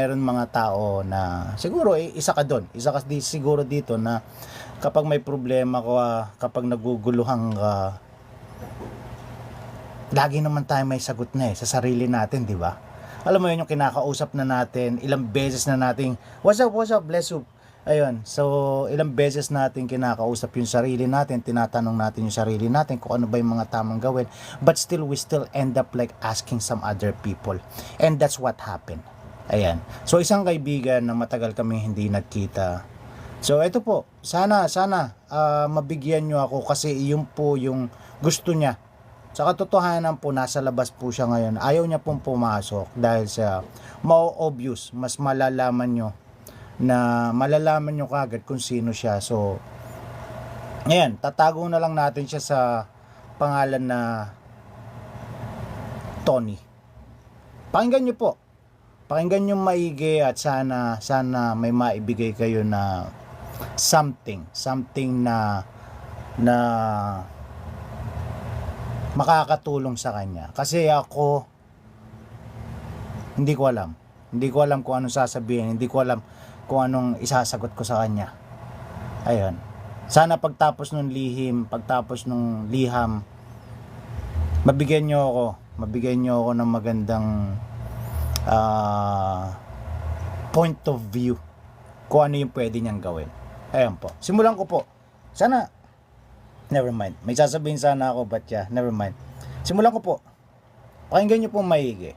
meron mga tao na siguro eh, isa ka doon. Isa ka di, siguro dito na kapag may problema ka, kapag naguguluhan ka, lagi naman tayo may sagot na eh sa sarili natin, di ba? Alam mo yun yung kinakausap na natin, ilang beses na nating, what's up, what's up, bless you. Ayun, so ilang beses natin kinakausap yung sarili natin, tinatanong natin yung sarili natin kung ano ba yung mga tamang gawin, but still we still end up like asking some other people. And that's what happened. Ayan. So isang kaibigan na matagal kami hindi nagkita. So ito po, sana sana ah, mabigyan nyo ako kasi yun po yung gusto niya. Sa katotohanan po, nasa labas po siya ngayon. Ayaw niya pong pumasok dahil sa more obvious, mas malalaman nyo na malalaman nyo kagad kung sino siya. So, ngayon, tatago na lang natin siya sa pangalan na Tony. Pakinggan nyo po. Pakinggan nyo maigi at sana, sana may maibigay kayo na something. Something na na makakatulong sa kanya. Kasi ako, hindi ko alam. Hindi ko alam kung anong sasabihin. Hindi ko alam kung anong isasagot ko sa kanya. Ayun. Sana pagtapos ng lihim, pagtapos ng liham, mabigyan nyo ako. Mabigyan nyo ako ng magandang ah, point of view kung ano yung pwede niyang gawin. Ayun po. Simulan ko po. Sana Never mind. May sasabihin sana ako, but yeah, never mind. Simulan ko po. Pakinggan niyo po maigi.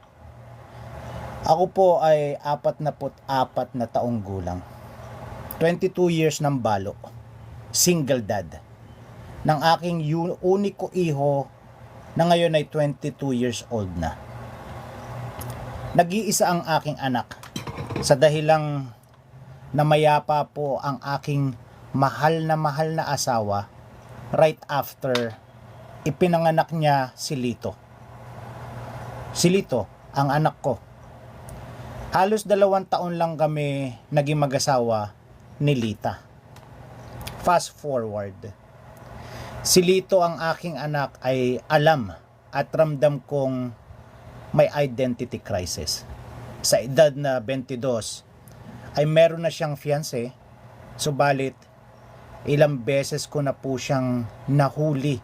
Ako po ay apat na taong gulang. 22 years ng balo. Single dad. Ng aking uniko iho na ngayon ay 22 years old na. Nag-iisa ang aking anak sa dahilang na mayapa po ang aking mahal na mahal na asawa right after ipinanganak niya si Lito. Si Lito, ang anak ko. Halos dalawang taon lang kami naging mag-asawa ni Lita. Fast forward. Si Lito ang aking anak ay alam at ramdam kong may identity crisis. Sa edad na 22 ay meron na siyang fiancé, subalit ilang beses ko na po siyang nahuli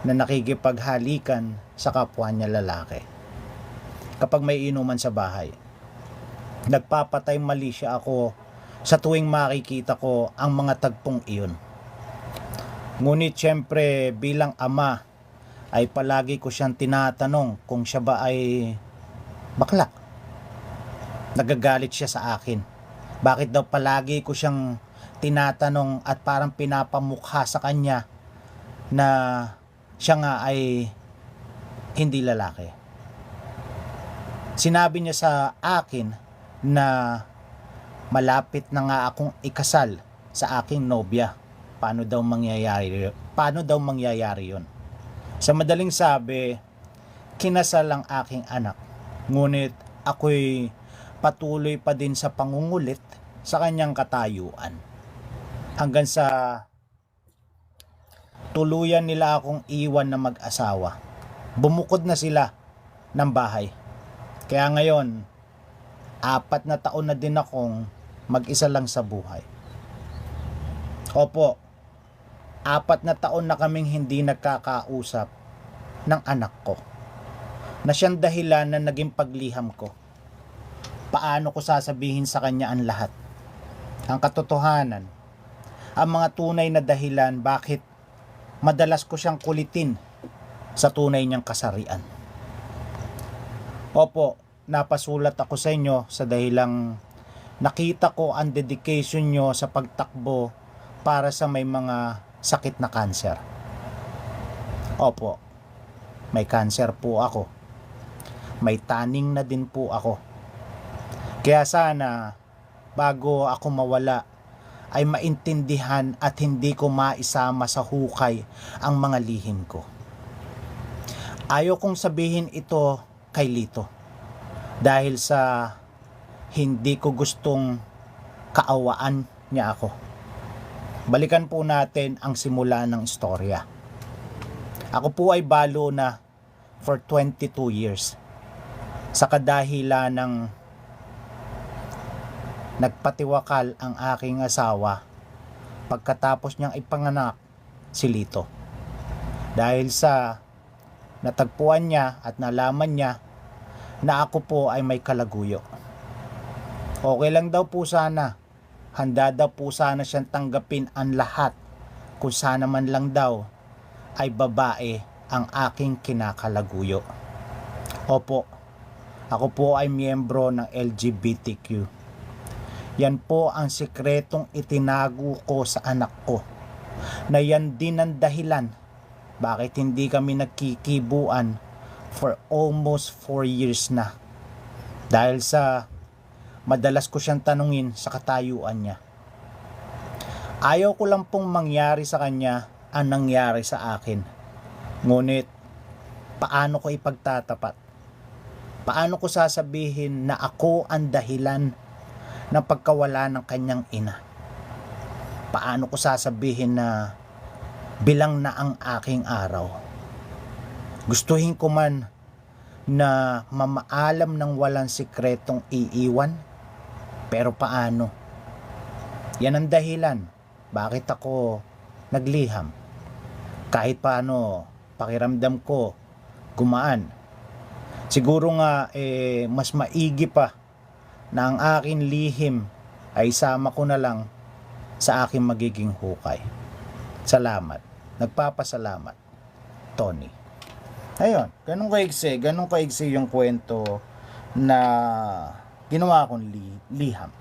na nakikipaghalikan sa kapwa niya lalaki. Kapag may inuman sa bahay, nagpapatay mali siya ako sa tuwing makikita ko ang mga tagpong iyon. Ngunit syempre bilang ama ay palagi ko siyang tinatanong kung siya ba ay bakla. Nagagalit siya sa akin. Bakit daw palagi ko siyang tinatanong at parang pinapamukha sa kanya na siya nga ay hindi lalaki. Sinabi niya sa akin na malapit na nga akong ikasal sa aking nobya. Paano daw mangyayari paano daw mangyayari 'yon? Sa madaling sabi, kinasal ang aking anak. Ngunit ako'y patuloy pa din sa pangungulit sa kanyang katayuan hanggang sa tuluyan nila akong iwan na mag-asawa. Bumukod na sila ng bahay. Kaya ngayon, apat na taon na din akong mag-isa lang sa buhay. Opo, apat na taon na kaming hindi nagkakausap ng anak ko. Na siyang dahilan na naging pagliham ko. Paano ko sasabihin sa kanya ang lahat? Ang katotohanan, ang mga tunay na dahilan bakit madalas ko siyang kulitin sa tunay niyang kasarian. Opo, napasulat ako sa inyo sa dahilang nakita ko ang dedication nyo sa pagtakbo para sa may mga sakit na kanser. Opo, may kanser po ako. May taning na din po ako. Kaya sana, bago ako mawala ay maintindihan at hindi ko maisama sa hukay ang mga lihim ko. Ayaw kong sabihin ito kay Lito dahil sa hindi ko gustong kaawaan niya ako. Balikan po natin ang simula ng istorya. Ako po ay balo na for 22 years sa kadahilan ng nagpatiwakal ang aking asawa pagkatapos niyang ipanganak si Lito. Dahil sa natagpuan niya at nalaman niya na ako po ay may kalaguyo. Okay lang daw po sana. Handa daw po sana siyang tanggapin ang lahat kung sana man lang daw ay babae ang aking kinakalaguyo. Opo, ako po ay miyembro ng LGBTQ. Yan po ang sikretong itinago ko sa anak ko. Na yan din ang dahilan bakit hindi kami nagkikibuan for almost 4 years na. Dahil sa madalas ko siyang tanungin sa katayuan niya. Ayaw ko lang pong mangyari sa kanya ang nangyari sa akin. Ngunit, paano ko ipagtatapat? Paano ko sasabihin na ako ang dahilan ng pagkawala ng kanyang ina? Paano ko sasabihin na bilang na ang aking araw? Gustuhin ko man na mamaalam ng walang sikretong iiwan? Pero paano? Yan ang dahilan bakit ako nagliham. Kahit paano pakiramdam ko gumaan. Siguro nga eh, mas maigi pa na ang akin lihim ay sama ko na lang sa aking magiging hukay. Salamat. Nagpapasalamat. Tony. Ayun, ganun kaigsi, ganun kaigsi yung kwento na ginawa kong li- liham.